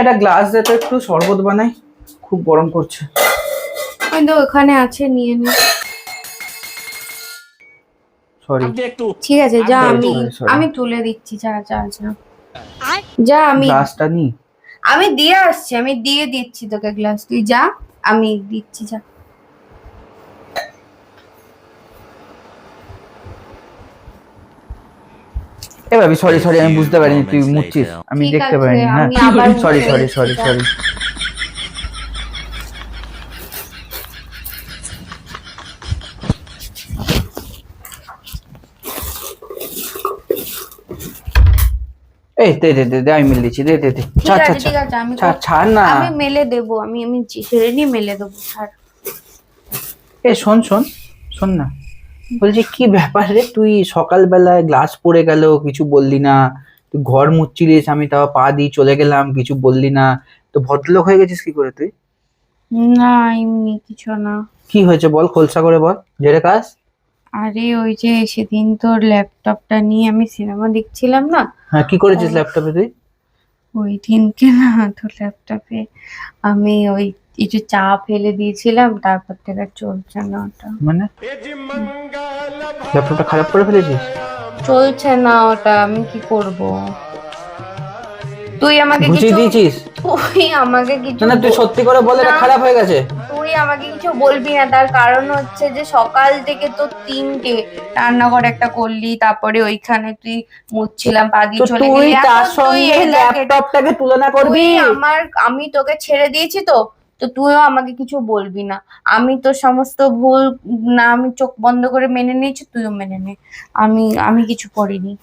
একটা গ্লাস দিয়ে তো একটু শরবত বানাই। খুব গরম করছে। কিন্তু ওখানে আছে নিয়ে নে। সরি ঠিক আছে যা আমি. আমি তুলে দিচ্ছি যা যা যা যা আমি গ্লাসটা নি। আমি দিয়ে আসছি আমি দিয়ে দিচ্ছি তোকে গ্লাস তুই যা আমি দিচ্ছি যা। এ ভাবি সরি সরি আমি বুঝতে পারিনি তুই মুচ্ছিস। আমি দেখতে পারিনি হ্যাঁ। সরি সরি সরি সরি এই দে দে দে দে আমি মিল দিচ্ছি দে দে দে। ছাড় ছাড় ছাড় ছাড় ছাড় না। আমি মেলে দেবো আমি আমি ছেড়ে নিয়ে মেলে দেবো ছাড়। এ শোন শোন শোন না। বলছি কি ব্যাপার রে? তুই সকালবেলায় গ্লাস পড়ে গেল কিছু বললি না। তুই ঘর মুচ্ছিলিস আমি তাও পা দিয়ে চলে গেলাম কিছু বললি না। তো ভদ্রলোক হয়ে গেছিস কি করে তুই? না এমনি কিছু না। কি হয়েছে বল খোলসা করে বল জেরে কাজ আরে ওই যে সেদিন তোর ল্যাপটপটা নিয়ে আমি সিনেমা দেখছিলাম না? হ্যাঁ কি করেছিস ল্যাপটপে তুই? ওই দিনকে না তোর ল্যাপটপে আমি ওই কিছু চা ফেলে দিয়েছিলাম তারপর থেকে চলছে না ওটা। মানে? ল্যাপটপটা খারাপ করে ফেলেছিস? চলছে না ওটা আমি কি করব? তুই আমাকে কিছু দিয়েছিস? তুই আমাকে কিছু না তুই সত্যি করে বল এটা না। খারাপ হয়ে গেছে। তুই আমাকে কিছু বলবি না তার কারণ হচ্ছে যে সকাল থেকে তো তিনটে রান্নাঘর একটা করলি তারপরে ওইখানে তুই মুছছিলাম পা দিয়ে চলে তুই গেলি। তার সঙ্গে ল্যাপটপটাকে তুলনা করবি? আমার আমি তোকে ছেড়ে দিয়েছি তো। তো তুইও আমাকে কিছু বলবি না। আমি তো সমস্ত ভুল না আমি চোখ বন্ধ করে মেনে নিয়েছি তুইও মেনে নে। আমি আমি কিছু করিনি।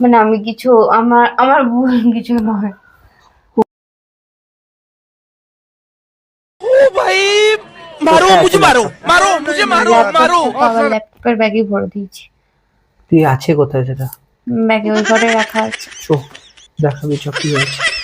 মানে আমি কিছু আমার আমার ভুল কিছু নয়। ল্যাপটপের ব্যাগে ভরে দিয়েছি। তুই আছে কোথায় সেটা? ব্যাগে ওই ঘরে রাখা আছে। দেখাবি চো কি হয়েছে।